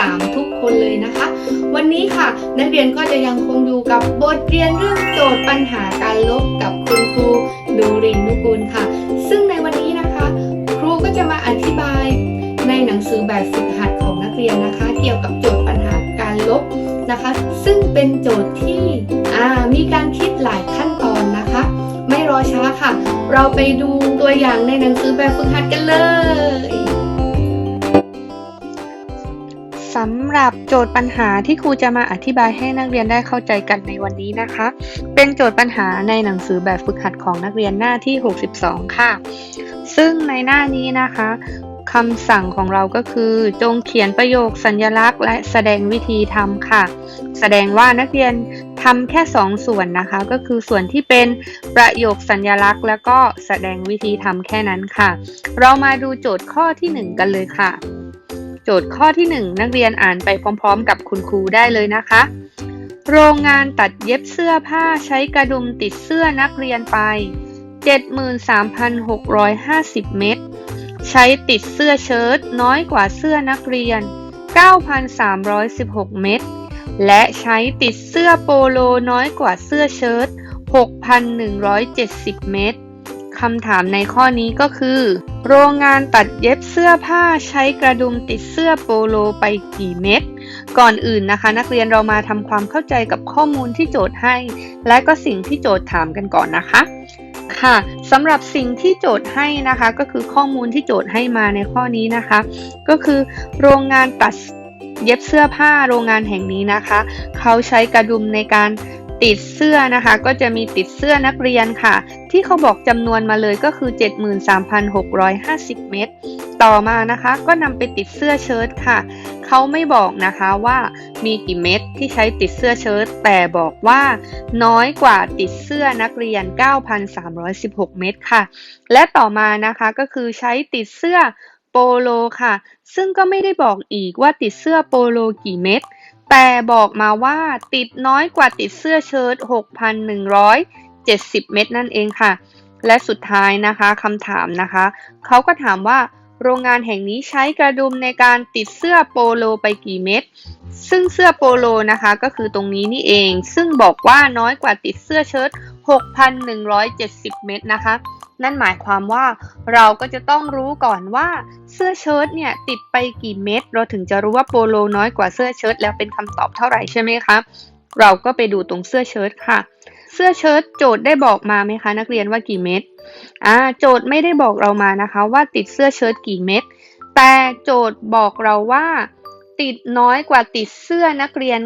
3 ทุกคนเลยนะคะ วันนี้ค่ะ นักเรียนก็จะยังคงอยู่กับบทเรียนเรื่องโจทย์ปัญหาการลบกับคุณครูดูรินนุกูลค่ะ ซึ่งในวันนี้นะคะ ครูก็จะมาอธิบายในหนังสือแบบฝึกหัดของนักเรียนนะคะ เกี่ยวกับโจทย์ปัญหาการลบนะคะ ซึ่งเป็นโจทย์ที่มีการคิดหลายขั้นตอนนะคะ ไม่รอช้าค่ะ เราไปดูตัวอย่างในหนังสือแบบฝึกหัดกันเลย หรับโจทย์ปัญหาที่ครูจะมาอธิบายให้นักเรียนได้เข้าใจกันในวันนี้นะคะ เป็นโจทย์ปัญหาในหนังสือแบบฝึกหัดของนักเรียนหน้าที่ 62 ค่ะ ซึ่งในหน้านี้นะคะคำสั่งของเราก็คือ จงเขียนประโยคสัญลักษณ์ และแสดงวิธีทำค่ะ แสดงว่านักเรียนทำแค่ 2ส่วนนะคะ ก็คือส่วนที่เป็นประโยคสัญลักษณ์ แล้วก็แสดงวิธีทำแค่นั้นค่ะ เรามาดูโจทย์ข้อที่ 1 กันเลยค่ะ โจทย์ข้อที่ 1 นักเรียนอ่านไปพร้อมๆ กับคุณครูได้เลยนะคะ โรงงานตัดเย็บเสื้อผ้าใช้กระดุมติดเสื้อนักเรียนไป 73,650 เม็ดใช้ติดเสื้อเชิ้ตน้อยกว่าเสื้อนักเรียน 9,316 เม็ดและใช้ติดเสื้อโปโลน้อยกว่าเสื้อเชิ้ต6,170 เม็ด คำถามในข้อนี้ก็คือ โรงงานตัดเย็บเสื้อผ้าใช้กระดุมติดเสื้อโปโลไปกี่เม็ด ก่อนอื่นนะคะ นักเรียนเรามาทำความเข้าใจกับข้อมูลที่โจทย์ให้ และก็สิ่งที่โจทย์ถามกันก่อนนะคะค่ะสำหรับสิ่งที่โจทย์ให้นะคะ ก็คือข้อมูลที่โจทย์ให้มาในข้อนี้นะคะ ก็คือ โรงงานตัดเย็บเสื้อผ้าโรงงานแห่งนี้นะคะ เขาใช้กระดุมในการ ติดเสื้อนะคะ ก็จะมีติดเสื้อนักเรียนค่ะ ที่เขาบอกจำนวนมาเลยก็คือ 73,650 เม็ดต่อมานะคะ ก็นำไปติดเสื้อเชิ้ตค่ะ เขาไม่บอกนะคะว่ามีกี่เม็ดที่ใช้ติดเสื้อเชิ้ตแต่บอกว่าน้อยกว่าติดเสื้อนักเรียน 9,316 เม็ดค่ะ และต่อมานะคะก็คือใช้ติดเสื้อโปโลค่ะ ซึ่งก็ไม่ได้บอกอีกว่าติดเสื้อโปโลกี่เม็ด แต่บอกมาว่าติดน้อยกว่าติดเสื้อเชิ้ต6,170 เม็ดนั่นเองค่ะ และสุดท้ายนะคะคำถามนะคะ เขาก็ถามว่าโรงงานแห่งนี้ใช้กระดุมในการติดเสื้อโปโลไปกี่เม็ด ซึ่งเสื้อโปโลนะคะก็คือตรงนี้นี่เอง ซึ่งบอกว่าน้อยกว่าติดเสื้อเชิ้ต 6,170 เม็ดนะคะ นั่นหมายความว่าเราก็จะต้องรู้ก่อนว่าเสื้อเชิ้ตเนี่ยติดไปกี่เม็ดเราถึงจะรู้ว่าโปโลน้อยกว่าเสื้อเชิ้ตแล้วเป็นคำตอบเท่าไหร่ใช่ไหมคะเราก็ไปดูตรงเสื้อเชิ้ตค่ะ เสื้อเชิ้ตโจทย์ได้บอกมาไหมคะ นักเรียนว่ากี่เม็ดอ่าโจทย์ไม่ได้บอกเรามานะคะ ว่าติดเสื้อเชิ้ตกี่เม็ดแต่โจทย์บอกเราว่า ติดน้อยกว่าติดเสื้อนักเรียน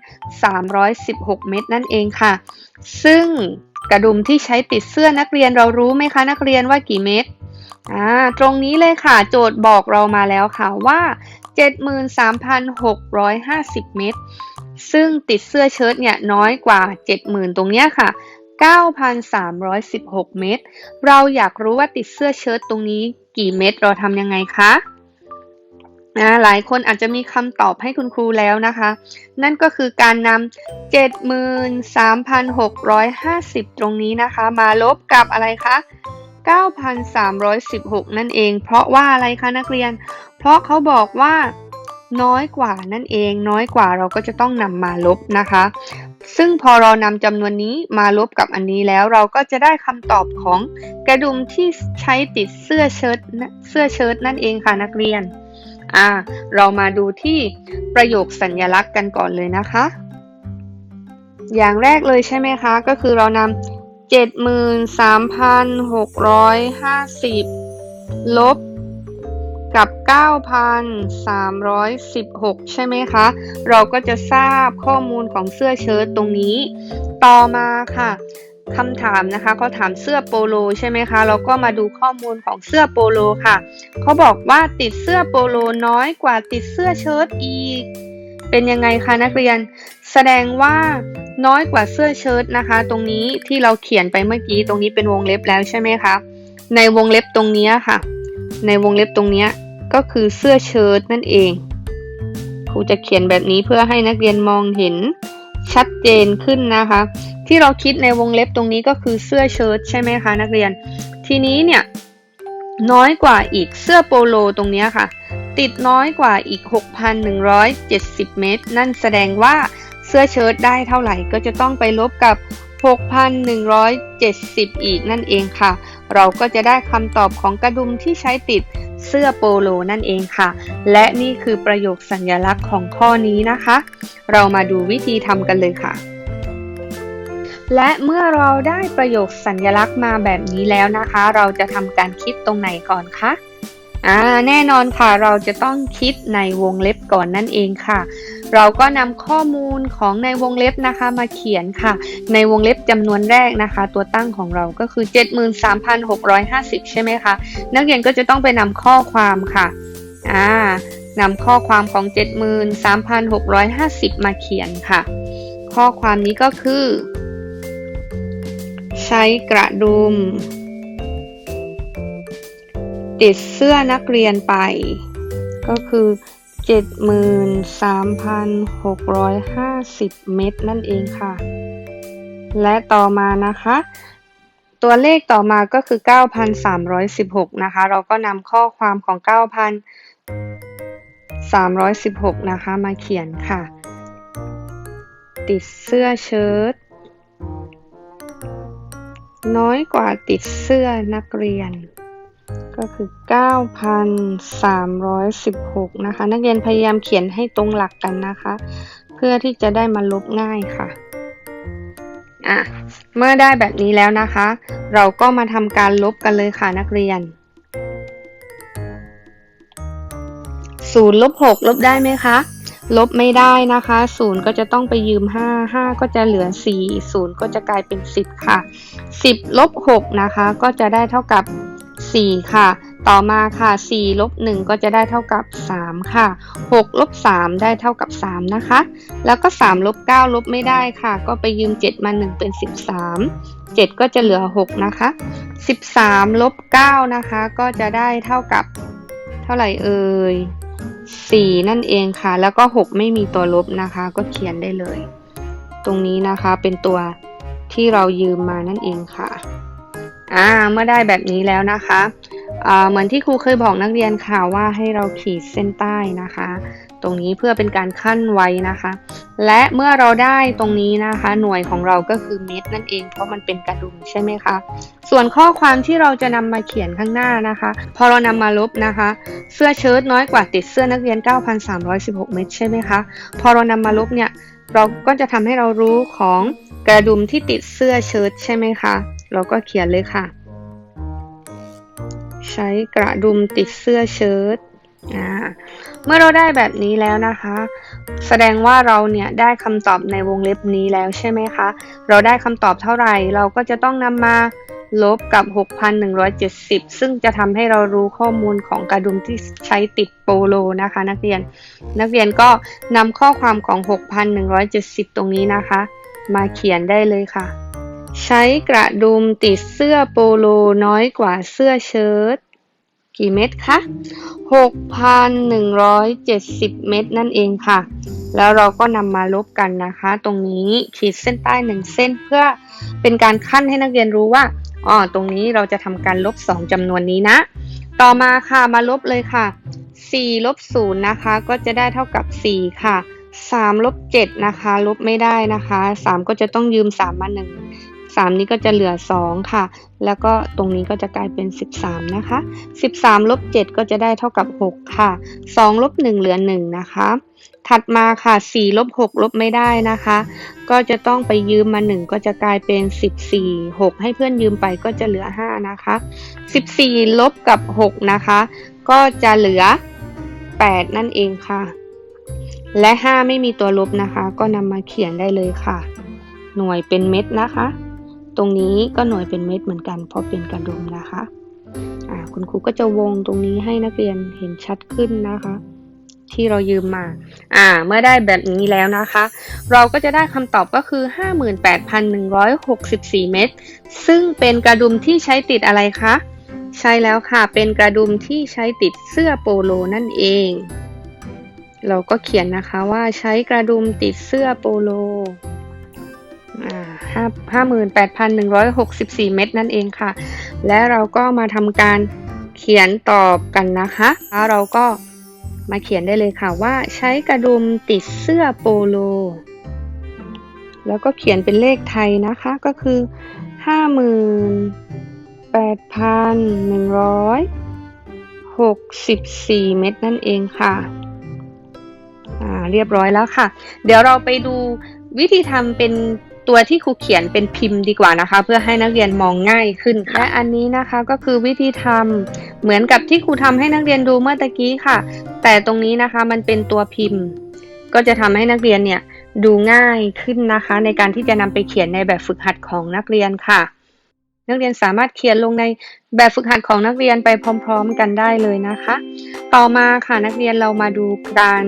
9,316 เม็ดนั่นเองค่ะ ซึ่งกระดุมที่ใช้ติดเสื้อนักเรียนเรารู้ไหมคะนักเรียนว่ากี่เม็ดอ่าตรงนี้เลยค่ะ โจทย์บอกเรามาแล้วค่ะว่า 73,650 เม็ดซึ่งติดเสื้อเชิ้ตเนี่ยน้อยกว่า 70,000 ตรงเนี้ยค่ะ 9,316 เม็ดเราอยากรู้ว่าติดเสื้อเชิ้ตตรงนี้กี่เม็ดเราทำยังไงคะ อ่าหลายคนอาจจะมีคำตอบให้คุณครูแล้วนะคะ นั่นก็คือการนำ73,650 ตรงนี้นะคะ มาลบกับอะไรคะ 9,316 นั่นเอง เพราะว่าอะไรคะนักเรียน เพราะเขาบอกว่าน้อยกว่านั่นเอง น้อยกว่าเราก็จะต้องนำมาลบนะคะ ซึ่งพอเรานำจำนวนนี้มาลบกับอันนี้แล้วเราก็จะได้คำตอบของกระดุมที่ใช้ติดเสื้อเชิ้ตเสื้อเชิ้ตนั่นเองค่ะนักเรียน อ่าเรามาดูที่ประโยคสัญลักษณ์กันก่อนเลยนะคะ อย่างแรกเลยใช่ไหมคะ ก็คือเรานำ73,650 ลบกับ 9,316 ใช่ไหมคะ เราก็จะทราบข้อมูลของเสื้อเชิ้ตตรงนี้ ต่อมาค่ะ คำถามนะคะเขาถามเสื้อโปโลใช่ไหมคะเราก็มาดูข้อมูลของเสื้อโปโลค่ะเขาบอกว่าติดเสื้อโปโลน้อยกว่าติดเสื้อเชิ้ตอีก เป็นยังไงคะนักเรียน แสดงว่าน้อยกว่าเสื้อเชิ้ตนะคะ ตรงนี้ที่เราเขียนไปเมื่อกี้ตรงนี้เป็นวงเล็บแล้วใช่ไหมคะในวงเล็บตรงนี้ค่ะ ในวงเล็บตรงนี้ก็คือเสื้อเชิ้ตนั่นเองครูจะเขียนแบบนี้เพื่อให้นักเรียนมองเห็นชัดเจนขึ้นนะคะ ที่เราคิดในวงเล็บตรงนี้ก็คือเสื้อเชิ้ตใช่ไหมคะนักเรียน ทีนี้เนี่ยน้อยกว่าอีกเสื้อโปโลตรงนี้ค่ะ ติดน้อยกว่าอีก 6,170 เมตร นั่นแสดงว่าเสื้อเชิ้ตได้เท่าไหร่ก็จะต้องไปลบกับ 6,170 อีกนั่นเองค่ะ เราก็จะได้คำตอบของกระดุมที่ใช้ติดเสื้อโปโลนั่นเองค่ะ และนี่คือประโยคสัญลักษณ์ของข้อนี้นะคะ เรามาดูวิธีทำกันเลยค่ะ และเมื่อเราได้ประโยคสัญลักษณ์มาแบบนี้แล้วนะคะ เราจะทำการคิดตรงไหนก่อนคะอ่าแน่นอนค่ะเราจะต้องคิดในวงเล็บก่อนนั่นเองค่ะ เราก็นำข้อมูลของในวงเล็บนะคะมาเขียนค่ะ ในวงเล็บจำนวนแรกนะคะ ตัวตั้งของเราก็คือ 73,650 ใช่ไหมคะนักเรียนก็จะต้องไปนำข้อความค่ะอ่านำข้อความของ 73,650 มาเขียนค่ะ ข้อความนี้ก็คือ ใช้กระดุม ติดเสื้อนักเรียนไป ก็คือ 73,650 เม็ดนั่นเองค่ะ และต่อมานะคะ ตัวเลขต่อมาก็คือ 9,316 นะคะ เราก็นำข้อความของ 9,316 นะคะ มาเขียนค่ะ ติดเสื้อเชิ้ต น้อยกว่าติดเสื้อนักเรียน ก็คือ 9,316 นะคะ นักเรียนพยายามเขียนให้ตรงหลักกันนะคะ เพื่อที่จะได้มาลบง่ายค่ะอะ เมื่อได้แบบนี้แล้วนะคะ เราก็มาทำการลบกันเลยค่ะนักเรียน0ลบ6ลบได้ไหมคะ ลบไม่ได้นะคะ0ก็จะต้องไปยืม 5 5 ก็จะเหลือ 4 0 ก็จะกลายเป็น 10 ค่ะ 10ลบ6นะคะ ก็จะได้เท่ากับ 4 ค่ะ ต่อมาค่ะ4ลบ1ก็จะได้เท่ากับ 3 ค่ะ6ลบ3ได้เท่ากับ 3 นะคะ แล้วก็3ลบ9ลบไม่ได้ค่ะ ก็ไปยืม 7 มา 1 เป็น 13 7 ก็จะเหลือ 6 นะคะ 13ลบ9นะคะ ก็จะได้เท่ากับเท่าไหร่เอ่ย 4 นั่นเองค่ะ แล้วก็ 6 ไม่มีตัวลบนะคะ ก็เขียนได้เลย ตรงนี้นะคะเป็นตัวที่เรายืมมานั่นเองค่ะ อ่า เมื่อได้แบบนี้แล้วนะคะ เหมือนที่ครูเคยบอกนักเรียนค่ะว่าให้เราขีดเส้นใต้นะคะ ตรงนี้เพื่อเป็นการขั้นไว้นะคะ และเมื่อเราได้ตรงนี้นะคะ หน่วยของเราก็คือเมตรนั่นเองเพราะมันเป็นกระดุมใช่ไหมคะส่วนข้อความที่เราจะนำมาเขียนข้างหน้านะคะ พอเรานำมาลบนะคะ เสื้อเชิ้ตน้อยกว่าติดเสื้อนักเรียน 9,316 เม็ดใช่ไหมคะพอเรานำมาลบเนี่ยเราก็จะทำให้เรารู้ของกระดุมที่ติดเสื้อเชิ้ตใช่ไหมคะเราก็เขียนเลยค่ะ ใช้กระดุมติดเสื้อเชิ้ตเมื่อเราได้แบบนี้แล้วนะคะ แสดงว่าเราเนี่ยได้คำตอบในวงเล็บนี้แล้วใช่ไหมคะ เราได้คำตอบเท่าไหร่ เราก็จะต้องนำมาลบกับ 6,170 ซึ่งจะทำให้เรารู้ข้อมูลของกระดุมที่ใช้ติดโปโลนะคะ นักเรียน นักเรียนก็นำข้อความของ 6,170 ตรงนี้นะคะ มาเขียนได้เลยค่ะ ใช้กระดุมติดเสื้อโปโลน้อยกว่าเสื้อเชิ้ตกี่เม็ดคะ 6,170 เม็ดนั่นเองค่ะ แล้วเราก็นำมาลบกันนะคะ ตรงนี้ขีดเส้นใต้หนึ่งเส้นเพื่อเป็นการขั้นให้นักเรียนรู้ว่า อ๋อ ตรงนี้เราจะทำการลบ 2จำนวนนี้นะ ต่อมาค่ะ มาลบเลยค่ะ 4 ลบ 0 นะคะ ก็จะได้เท่ากับ 4 ค่ะ 3 ลบ 7 นะคะ ลบไม่ได้นะคะ 3 ก็จะต้องยืม 3 มา 1 3 นี้ก็จะเหลือ 2 ค่ะ แล้วก็ตรงนี้ก็จะกลายเป็น 13 นะคะ 13ลบ7ก็จะได้เท่ากับ 6 ค่ะ2ลบ1เหลือ 1 นะคะ ถัดมาค่ะ4ลบ6ลบไม่ได้นะคะ ก็จะต้องไปยืมมา 1 ก็จะกลายเป็น 14 6 ให้เพื่อนยืมไปก็จะเหลือ 5 นะคะ 14ลบกับ 6 นะคะ ก็จะเหลือ 8 นั่นเองค่ะและ 5 ไม่มีตัวลบนะคะ ก็นำมาเขียนได้เลยค่ะ หน่วยเป็นเม็ดนะคะ รงนี้ก็หน่วยเป็นเม็ดเหมือนกัน เพราะเป็นกระดุมนะคะคุณครูก็จะวงตรงนี้ให้นักเรียนเห็นชัดขึ้นนะคะ ที่เรายืมมา อ่า เมื่อได้แบบนี้แล้วนะคะ เราก็จะได้คำตอบก็คือ 58,164 เม็ดซึ่งเป็นกระดุมที่ใช้ติดอะไรคะ ใช่แล้วค่ะ เป็นกระดุมที่ใช้ติดเสื้อโปโลนั่นเอง เราก็เขียนนะคะว่าใช้กระดุมติดเสื้อโปโล อ่าห้าหมื่นแปดพันหนึ่งร้อยหกสิบสี่เม็ดนั่นเองค่ะ และเราก็มาทำการเขียนตอบกันนะคะแล้วเราก็มาเขียนได้เลยค่ะว่าใช้กระดุมติดเสื้อโปโล แล้วก็เขียนเป็นเลขไทยนะคะก็คือห้าหมื่นแปดพันหนึ่งร้อยหกสิบสี่เม็ดนั่นเองค่ะอ่าเรียบร้อยแล้วค่ะ เดี๋ยวเราไปดูวิธีทำเป็น ตัวที่ครูเขียนเป็นพิมพ์ดีกว่านะคะ เพื่อให้นักเรียนมองง่ายขึ้นและอันนี้นะคะก็คือวิธีทำเหมือนกับที่ครูทำให้นักเรียนดูเมื่อตะกี้ค่ะ แต่ตรงนี้นะคะมันเป็นตัวพิมพ์ ก็จะทำให้นักเรียนเนี่ยดูง่ายขึ้นนะคะ ในการที่จะนำไปเขียนในแบบฝึกหัดของนักเรียนค่ะ นักเรียนสามารถเขียนลงในแบบฝึกหัดของนักเรียนไปพร้อม ๆ กันได้เลยนะคะ ต่อมาค่ะนักเรียนเรามาดูการ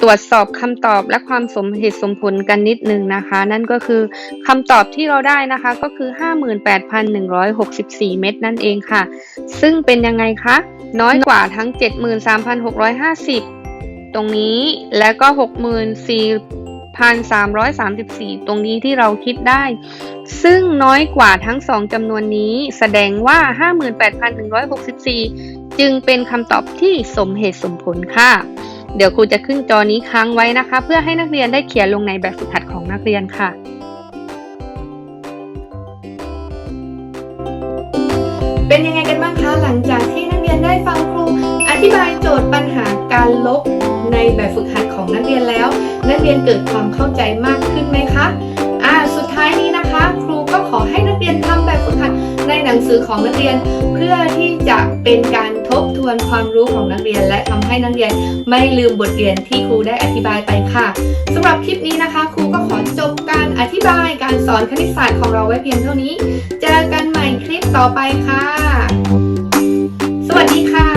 ตรวจสอบคำตอบและความสมเหตุสมผลกันนิดนึงนะคะ นั่นก็คือคำตอบที่เราได้นะคะก็คือ 58,164 เม็ดนั่นเองค่ะ ซึ่งเป็นยังไงคะ น้อยกว่าทั้ง 73,650 ตรงนี้และก็ 64,334 ตรงนี้ที่เราคิดได้ ซึ่งน้อยกว่าทั้งสองจำนวนนี้ แสดงว่า 58,164 จึงเป็นคำตอบที่สมเหตุสมผลค่ะ เดี๋ยวครูจะขึ้นจอนี้ค้างไว้นะคะ เพื่อให้นักเรียนได้เขียนลงในแบบฝึกหัดของนักเรียนค่ะเป็นยังไงกันบ้างคะ หลังจากที่นักเรียนได้ฟังครู อธิบายโจทย์ปัญหาการลบ แบบฝึกหัดของนักเรียนแล้ว นักเรียนเกิดความเข้าใจมากขึ้นไหมคะอ่าสุดท้ายนี้นะคะ ครูก็ขอให้นักเรียนทำแบบฝึกหัดในหนังสือของนักเรียน เพื่อที่จะเป็นการทบทวนความรู้ของนักเรียน และทำให้นักเรียนไม่ลืมบทเรียนที่ครูได้อธิบายไปค่ะสำหรับคลิปนี้นะคะ ครูก็ขอจบการอธิบายการสอนคณิตศาสตร์ของเราไว้เพียงเท่านี้ เจอกันใหม่คลิปต่อไปค่ะ สวัสดีค่ะ